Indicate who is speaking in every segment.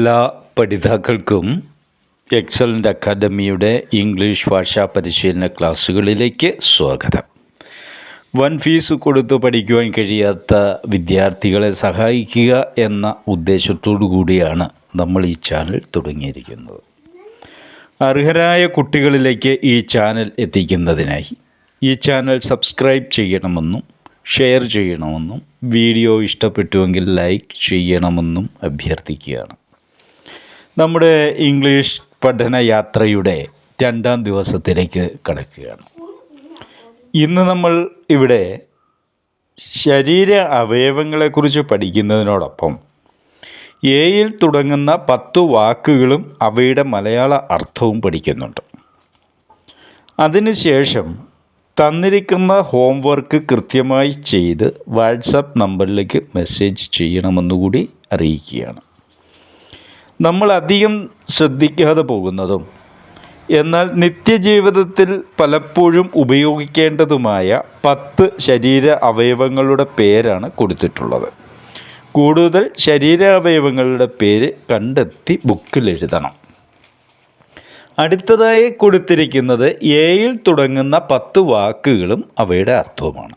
Speaker 1: എല്ലാ പഠിതാക്കൾക്കും എക്സലന്റ് അക്കാദമിയുടെ ഇംഗ്ലീഷ് ഭാഷാ പരിശീലന ക്ലാസ്സുകളിലേക്ക് സ്വാഗതം. വൻ ഫീസ് കൊടുത്ത് പഠിക്കുവാൻ കഴിയാത്ത വിദ്യാർത്ഥികളെ സഹായിക്കുക എന്ന ഉദ്ദേശത്തോടു കൂടിയാണ് നമ്മൾ ഈ ചാനൽ തുടങ്ങിയിരിക്കുന്നത്. അർഹരായ കുട്ടികളിലേക്ക് ഈ ചാനൽ എത്തിക്കുന്നതിനായി ഈ ചാനൽ സബ്സ്ക്രൈബ് ചെയ്യണമെന്നും ഷെയർ ചെയ്യണമെന്നും വീഡിയോ ഇഷ്ടപ്പെട്ടുവെങ്കിൽ ലൈക്ക് ചെയ്യണമെന്നും അഭ്യർത്ഥിക്കുകയാണ്. നമ്മുടെ ഇംഗ്ലീഷ് പഠന യാത്രയുടെ രണ്ടാം ദിവസത്തിലേക്ക് കടക്കുകയാണ്. ഇന്ന് നമ്മൾ ഇവിടെ ശരീര അവയവങ്ങളെക്കുറിച്ച് പഠിക്കുന്നതിനോടൊപ്പം എയിൽ തുടങ്ങുന്ന പത്തു വാക്കുകളും അവയുടെ മലയാള അർത്ഥവും പഠിക്കുന്നുണ്ട്. അതിനുശേഷം തന്നിരിക്കുന്ന ഹോംവർക്ക് കൃത്യമായി ചെയ്ത് വാട്സപ്പ് നമ്പറിലേക്ക് മെസ്സേജ് ചെയ്യണമെന്നുകൂടി അറിയിക്കുകയാണ്. നമ്മൾ അധികം ശ്രദ്ധിക്കാതെ പോകുന്നതും എന്നാൽ നിത്യജീവിതത്തിൽ പലപ്പോഴും ഉപയോഗിക്കേണ്ടതുമായ പത്ത് ശരീര അവയവങ്ങളുടെ പേരാണ് കൊടുത്തിട്ടുള്ളത്. കൂടുതൽ ശരീര അവയവങ്ങളുടെ പേര് കണ്ടെത്തി ബുക്കിൽ എഴുതണം. അടുത്തതായി കൊടുത്തിരിക്കുന്നത് ഏയിൽ തുടങ്ങുന്ന പത്ത് വാക്കുകളും അവയുടെ അർത്ഥവുമാണ്.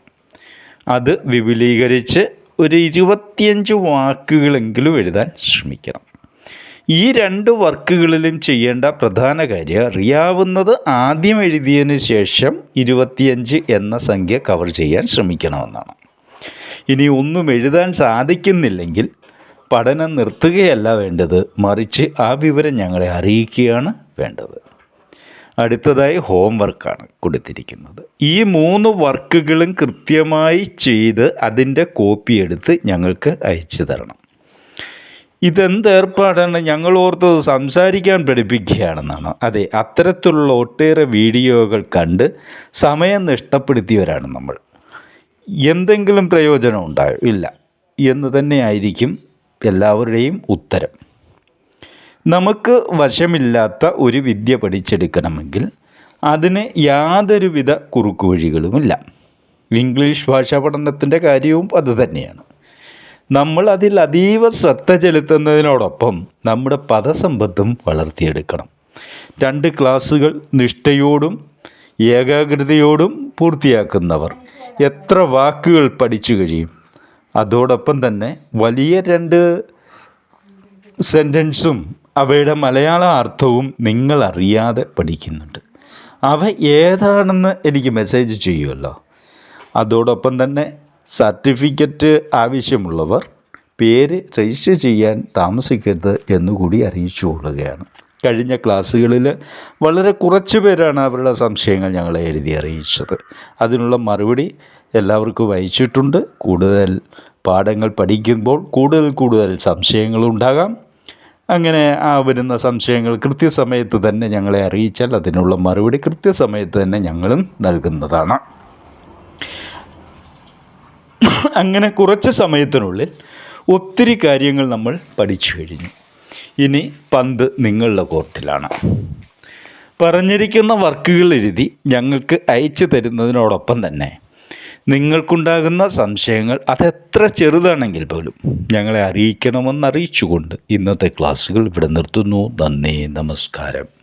Speaker 1: അത് വിപുലീകരിച്ച് ഒരു ഇരുപത്തിയഞ്ച് വാക്കുകളെങ്കിലും എഴുതാൻ ശ്രമിക്കണം. ഈ രണ്ട് വർക്കുകളിലും ചെയ്യേണ്ട പ്രധാന കാര്യം അറിയാവുന്നത് ആദ്യം എഴുതിയതിന് ശേഷം ഇരുപത്തിയഞ്ച് എന്ന സംഖ്യ കവർ ചെയ്യാൻ ശ്രമിക്കണമെന്നാണ്. ഇനി ഒന്നും എഴുതാൻ സാധിക്കുന്നില്ലെങ്കിൽ പഠനം നിർത്തുകയല്ല വേണ്ടത് മറിച്ച് ആ വിവരം ഞങ്ങളെ അറിയിക്കുകയാണ് വേണ്ടത്. അടുത്തതായി ഹോംവർക്കാണ് കൊടുത്തിരിക്കുന്നത്. ഈ മൂന്ന് വർക്കുകളും കൃത്യമായി ചെയ്ത് അതിന്റെ കോപ്പി എടുത്ത് ഞങ്ങൾക്ക് അയച്ചു തരണം. ഇതെന്ത് ഏർപ്പാടാണ്? ഞങ്ങൾ ഓർത്തത് സംസാരിക്കാൻ പഠിപ്പിക്കുകയാണെന്നാണ്. അതെ അത്തരത്തിലുള്ള ഒട്ടേറെ വീഡിയോകൾ കണ്ട് സമയം നഷ്ടപ്പെടുത്തിയവരാണ് നമ്മൾ. എന്തെങ്കിലും പ്രയോജനം ഉണ്ടായോ? ഇല്ല. എന്ന് തന്നെയായിരിക്കും എല്ലാവരുടെയും ഉത്തരം. നമുക്ക് വശമില്ലാത്ത ഒരു വിദ്യ പഠിച്ചെടുക്കണമെങ്കിൽ അതിന് യാതൊരുവിധ കുറുക്കുവഴികളുമില്ല. ഇംഗ്ലീഷ് ഭാഷാ പഠനത്തിന്റെ കാര്യവും അതുതന്നെയാണ് നമ്മൾ അതിൽ അതീവ ശ്രദ്ധ ചെലുത്തുന്നതിനോടൊപ്പം നമ്മുടെ പദസമ്പത്തും വളർത്തിയെടുക്കണം. രണ്ട് ക്ലാസ്സുകൾ നിഷ്ഠയോടും ഏകാഗ്രതയോടും പൂർത്തിയാക്കുന്നവർ എത്ര വാക്കുകൾ പഠിച്ചു കഴിയും. അതോടൊപ്പം തന്നെ വലിയ രണ്ട് സെന്റൻസും അവയുടെ മലയാള അർത്ഥവും നിങ്ങൾ അറിയാതെ പഠിക്കുന്നുണ്ട്. അവ ഏതാണെന്ന് എനിക്ക് മെസ്സേജ് ചെയ്യുമല്ലോ. അതോടൊപ്പം തന്നെ സർട്ടിഫിക്കറ്റ് ആവശ്യമുള്ളവർ പേര് രജിസ്റ്റർ ചെയ്യാൻ താമസിക്കരുത് എന്നുകൂടി അറിയിച്ചു കൊള്ളുകയാണ്. കഴിഞ്ഞ ക്ലാസ്സുകളിൽ വളരെ കുറച്ച് പേരാണ് അവരുടെ സംശയങ്ങൾ ഞങ്ങളെ എഴുതി അറിയിച്ചത്. അതിനുള്ള മറുപടി എല്ലാവർക്കും അയച്ചിട്ടുണ്ട്. കൂടുതൽ പാഠങ്ങൾ പഠിക്കുമ്പോൾ കൂടുതൽ കൂടുതൽ സംശയങ്ങളുണ്ടാകാം അങ്ങനെ ആ വരുന്ന സംശയങ്ങൾ കൃത്യസമയത്ത് തന്നെ ഞങ്ങളെ അറിയിച്ചാൽ അതിനുള്ള മറുപടി കൃത്യസമയത്ത് തന്നെ ഞങ്ങളും നൽകുന്നതാണ്. അങ്ങനെ കുറച്ച് സമയത്തിനുള്ളിൽ ഒത്തിരി കാര്യങ്ങൾ നമ്മൾ പഠിച്ചു കഴിഞ്ഞു. ഇനി പന്ത് നിങ്ങളുടെ കോർട്ടിലാണ്. പറഞ്ഞിരിക്കുന്ന വർക്കുകൾ എഴുതി ഞങ്ങൾക്ക് അയച്ചു തരുന്നതിനോടൊപ്പം തന്നെ നിങ്ങൾക്കുണ്ടാകുന്ന സംശയങ്ങൾ അതെത്ര ചെറുതാണെങ്കിൽ പോലും ഞങ്ങളെ അറിയിക്കണമെന്ന് അറിയിച്ചുകൊണ്ട് ഇന്നത്തെ ക്ലാസ്സുകൾ ഇവിടെ നിർത്തുന്നു. നന്ദി നമസ്കാരം.